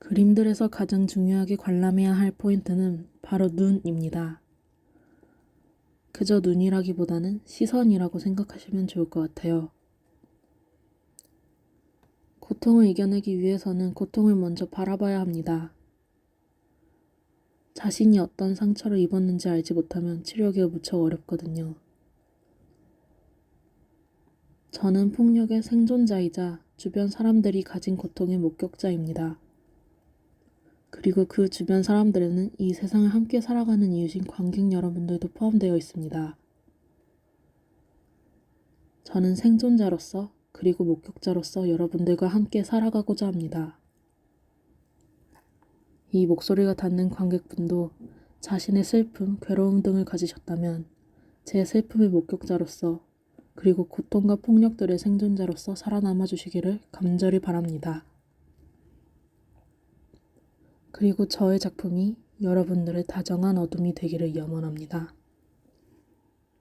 그림들에서 가장 중요하게 관람해야 할 포인트는 바로 눈입니다. 그저 눈이라기보다는 시선이라고 생각하시면 좋을 것 같아요. 고통을 이겨내기 위해서는 고통을 먼저 바라봐야 합니다. 자신이 어떤 상처를 입었는지 알지 못하면 치료하기가 무척 어렵거든요. 저는 폭력의 생존자이자 주변 사람들이 가진 고통의 목격자입니다. 그리고 그 주변 사람들에는 이 세상을 함께 살아가는 이유신 관객 여러분들도 포함되어 있습니다. 저는 생존자로서 그리고 목격자로서 여러분들과 함께 살아가고자 합니다. 이 목소리가 닿는 관객분도 자신의 슬픔, 괴로움 등을 가지셨다면 제 슬픔의 목격자로서 그리고 고통과 폭력들의 생존자로서 살아남아 주시기를 간절히 바랍니다. 그리고 저의 작품이 여러분들의 다정한 어둠이 되기를 염원합니다.